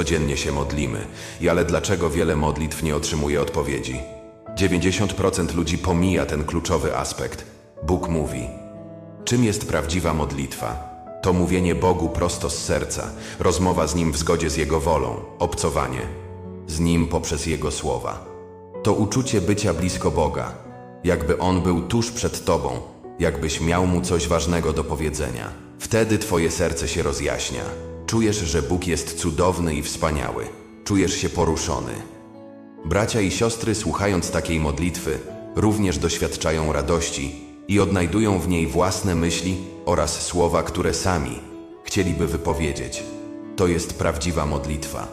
Codziennie się modlimy. I ale dlaczego wiele modlitw nie otrzymuje odpowiedzi? 90% ludzi pomija ten kluczowy aspekt. Bóg mówi. Czym jest prawdziwa modlitwa? To mówienie Bogu prosto z serca, rozmowa z Nim w zgodzie z Jego wolą, obcowanie z Nim poprzez Jego słowa. To uczucie bycia blisko Boga, jakby On był tuż przed Tobą, jakbyś miał Mu coś ważnego do powiedzenia. Wtedy Twoje serce się rozjaśnia. Czujesz, że Bóg jest cudowny i wspaniały. Czujesz się poruszony. Bracia i siostry, słuchając takiej modlitwy, również doświadczają radości i odnajdują w niej własne myśli oraz słowa, które sami chcieliby wypowiedzieć. To jest prawdziwa modlitwa.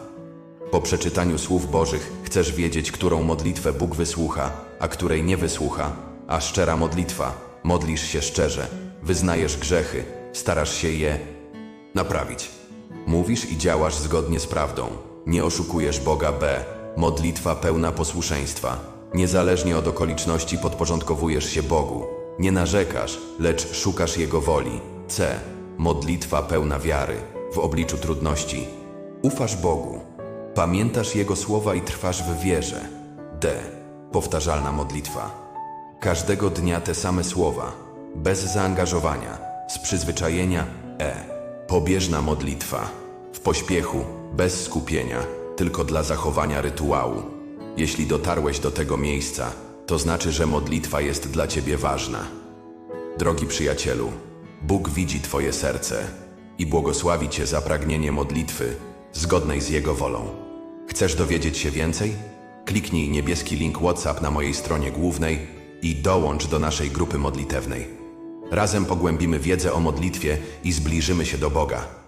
Po przeczytaniu słów Bożych chcesz wiedzieć, którą modlitwę Bóg wysłucha, a której nie wysłucha, a szczera modlitwa, modlisz się szczerze, wyznajesz grzechy, starasz się je naprawić. Mówisz i działasz zgodnie z prawdą. Nie oszukujesz Boga B. Modlitwa pełna posłuszeństwa. Niezależnie od okoliczności podporządkowujesz się Bogu. Nie narzekasz, lecz szukasz Jego woli. C. Modlitwa pełna wiary. W obliczu trudności. Ufasz Bogu. Pamiętasz Jego słowa i trwasz w wierze. D. Powtarzalna modlitwa. Każdego dnia te same słowa, bez zaangażowania, z przyzwyczajenia E. Pobieżna modlitwa, w pośpiechu, bez skupienia, tylko dla zachowania rytuału. Jeśli dotarłeś do tego miejsca, to znaczy, że modlitwa jest dla ciebie ważna. Drogi przyjacielu, Bóg widzi Twoje serce i błogosławi Cię za pragnienie modlitwy zgodnej z Jego wolą. Chcesz dowiedzieć się więcej? Kliknij niebieski link WhatsApp na mojej stronie głównej i dołącz do naszej grupy modlitewnej. Razem pogłębimy wiedzę o modlitwie i zbliżymy się do Boga.